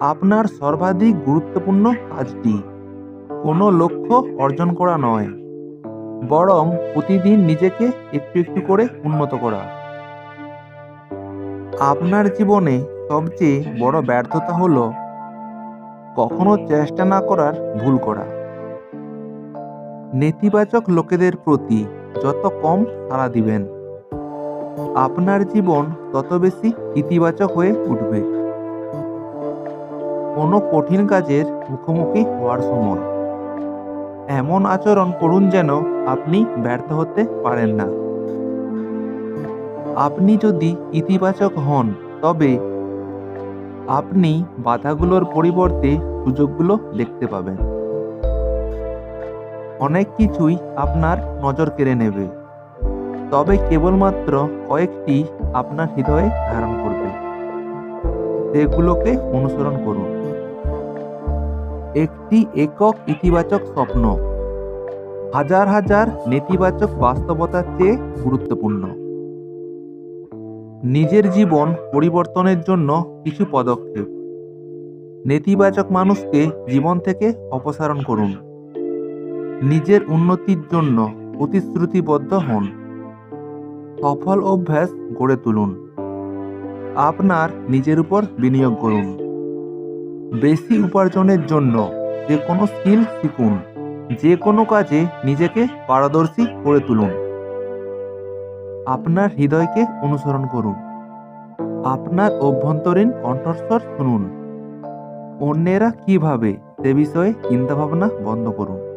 আপনার সর্বাধিক গুরুত্বপূর্ণ কাজটি। কোনো লক্ষ্য অর্জন করা নয়। বরং প্রতিদিন নিজেকে একটু একটু করে উন্নত করা। আপনার জীবনে সবচেয়ে বড় ব্যর্থতা হলো কখনো চেষ্টা না করার ভুল করা। নেতিবাচক লোকেদের প্রতি যত কম সাড়া দিবেন, আপনার জীবন তত বেশি ইতিবাচক হয়ে উঠবে। কোনো কঠিন কাজের মুখোমুখি হওয়ার সময়। এমন আচরণ করুন যেন আপনি ব্যর্থ হতে পারেন না। আপনি যদি ইতিবাচক হন, তবে আপনি বাধাগুলোর পরিবর্তে সুযোগগুলো দেখতে পাবেন। অনেক কিছুই আপনার নজর কেড়ে নেবে। তবে কেবলমাত্র কয়েকটি আপনার হৃদয়ে ধারণ করবে। সেগুলোকে অনুসরণ করুন। একটি একক ইতিবাচক স্বপ্ন। হাজার হাজার নেতিবাচক বাস্তবতার চেয়ে গুরুত্বপূর্ণ। নিজের জীবন পরিবর্তনের জন্য কিছু পদক্ষেপ। নেতিবাচক মানুষকে জীবন থেকে অপসারণ করুন। নিজের উন্নতির জন্য প্রতিশ্রুতিবদ্ধ হন। সফল অভ্যাস গড়ে তুলুন। আপনার নিজের উপর বিনিয়োগ করুন। বেশি উপার্জনের জন্য যে কোনো স্কিল শিখুন, যে কোনো কাজে নিজেকে পারদর্শী করে তুলুন। আপনার হৃদয়কে অনুসরণ করুন। আপনার অভ্যন্তরীণ কণ্ঠস্বর শুনুন। অন্যেরা কীভাবে সে বিষয়ে চিন্তাভাবনা বন্ধ করুন?